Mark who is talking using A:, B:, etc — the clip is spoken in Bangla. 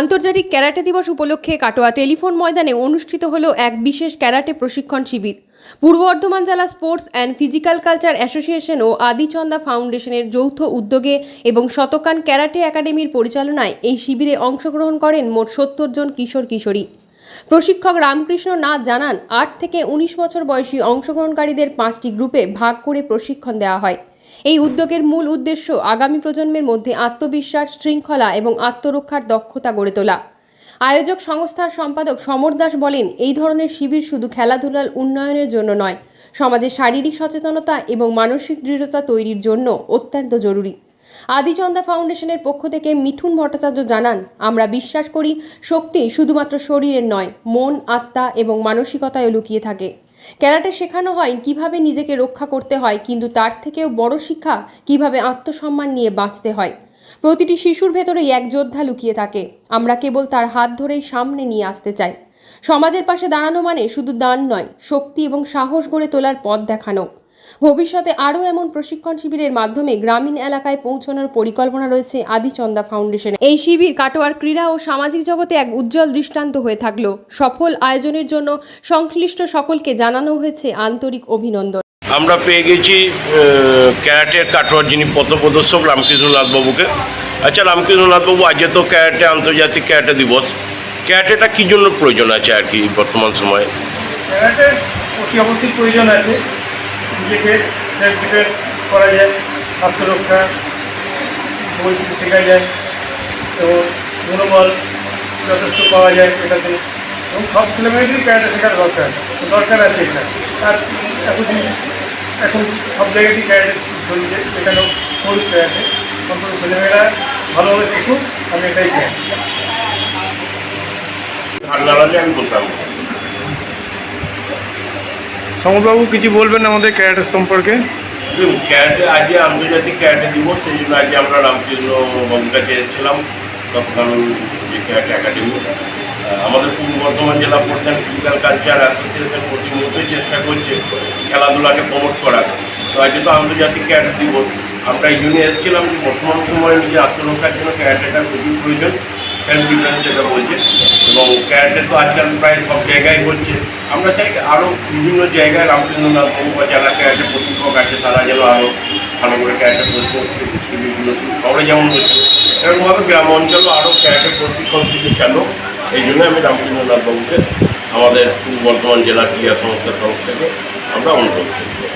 A: আন্তর্জাতিক ক্যারাটে দিবস উপলক্ষে কাটোয়া টেলিফোন ময়দানে অনুষ্ঠিত হলো এক বিশেষ ক্যারাটে প্রশিক্ষণ শিবির। পূর্ব বর্ধমান জেলা sports and physical culture association ও আদিচন্দা ফাউন্ডেশনের যৌথ উদ্যোগে এবং শতকান ক্যারাটে একাডেমির পরিচালনায় এই শিবিরে অংশগ্রহণ করেন মোট সত্তর জন কিশোর কিশোরী। প্রশিক্ষক রামকৃষ্ণ নাথ জানান, আট থেকে উনিশ বছর বয়সী অংশগ্রহণকারীদের পাঁচটি গ্রুপে ভাগ করে প্রশিক্ষণ দেওয়া হয়। এই উদ্যোগের মূল উদ্দেশ্য আগামী প্রজন্মের মধ্যে আত্মবিশ্বাস, শৃঙ্খলা এবং আত্মরক্ষার দক্ষতা গড়ে তোলা। আয়োজক সংস্থার সম্পাদক সমর দাস বলেন, এই ধরনের শিবির শুধু খেলাধুলার উন্নয়নের জন্য নয় সমাজে শারীরিক সচেতনতা এবং মানসিক দৃঢ়তা তৈরির জন্য অত্যন্ত জরুরি। আদিচন্দা ফাউন্ডেশনের পক্ষ থেকে মিঠুন ভট্টাচার্য জানান, আমরা বিশ্বাস করি শক্তি শুধুমাত্র শরীরের নয়, মন, আত্মা এবং মানসিকতায় লুকিয়ে থাকে। ক্যারাটে শেখানো হয় কীভাবে নিজেকে রক্ষা করতে হয়, কিন্তু তার থেকেও বড় শিক্ষা কীভাবে আত্মসম্মান নিয়ে বাঁচতে হয়। প্রতিটি শিশুর ভেতরেই এক যোদ্ধা লুকিয়ে থাকে। আমরা কেবল তার হাত ধরেই সামনে নিয়ে আসতে চাই। সমাজের পাশে দাঁড়ানো মানে শুধু দান নয়, শক্তি এবং সাহস গড়ে তোলার পথ দেখানো। ভবিষ্যতে আরও এমন প্রশিক্ষণ শিবিরের মাধ্যমে গ্রামীণ এলাকায় পৌঁছানোর পরিকল্পনা রয়েছে আদিচন্দা ফাউন্ডেশন। এই শিবির কাটোয়ার ক্রীড়া ও সামাজিক জগতে এক উজ্জ্বল দৃষ্টান্ত হয়ে থাকল। সফল আয়োজনের জন্য সংশ্লিষ্ট সকলকে জানানো হয়েছে আন্তরিক অভিনন্দন।
B: আমরা পেয়ে গেছি আহ, ক্যারাটের কাটোয়ার যিনি পথপ্রদর্শক রামকৃষ্ণনাথ বাবুকে। আচ্ছা রামকৃষ্ণনাথ বাবু আজকে তো ক্যারাটে আন্তর্জাতিক ক্যারাটে দিবস। ক্যারাটেটা কী জন্য প্রয়োজন আছে আর কি বর্তমান সময়ে?
C: ক্যারাটের অতি অবশ্যই প্রয়োজন আছে। নিজেকে ডিফেন্স করা যায় বই থেকে শেখা যায়, এবং মনোবল যথেষ্ট পাওয়া যায় এটাতে। এবং সব ছেলেমেয়েদেরই ক্যারাটে শেখার দরকার দরকার আছে এটা। আর এতদিন, এখন সব জায়গাতেই ক্যারাটে চলছে সেখানেও করুক ক্যারাটে অন্তত ছেলেমেয়েরা ভালোভাবে শিখুক, আমি এটাই চাই।
B: নাড়ালে আমি বলতাম।
C: সমরবাবু কিছু বলবেন আমাদের ক্যারাটের সম্পর্কে?
B: ক্যারাটে আজকে আন্তর্জাতিক ক্যারাটে দিবস, সেই জন্য আজকে আমরা রামকৃষ্ণ বাবুর কাছে এসেছিলাম তখন যে ক্যারাটে একাডেমি। আমাদের পূর্ব বর্ধমান জেলা প্রধান ফিজিক্যাল কালচার অ্যাসোসিয়েশন প্রতিমুহূর্তে চেষ্টা করছে খেলাধুলাকে প্রমোট করার। তো আজকে তো আন্তর্জাতিক ক্যারাটে দিবস। আমরা এই জন্য এসেছিলাম যে বর্তমান সময়ে নিজের আত্মরক্ষার জন্য ক্যারাটেটা খুবই প্রয়োজন। সেলফ ডিফেন্স যেটা বলছে। এবং ক্যারাটে তো আজকাল প্রায় সব জায়গায় হচ্ছে আমরা চাই আরও বিভিন্ন জায়গায় বাবু বা যারা ক্যারেটে প্রশিক্ষক আছে, তারা যেন আরও ভালো করে ক্যারাটে প্রশিক্ষণ বিভিন্ন শহরে যেমন হচ্ছে এরকমভাবে গ্রাম অঞ্চলও আরও ক্যারাটে প্রশিক্ষণ শিবির চালু এই জন্য আমি রামকৃষ্ণনাথ বাবুকে আমাদের বর্ধমান জেলা ক্রীড়া সংস্থার তরফ থেকে আমরা অনুরোধ করি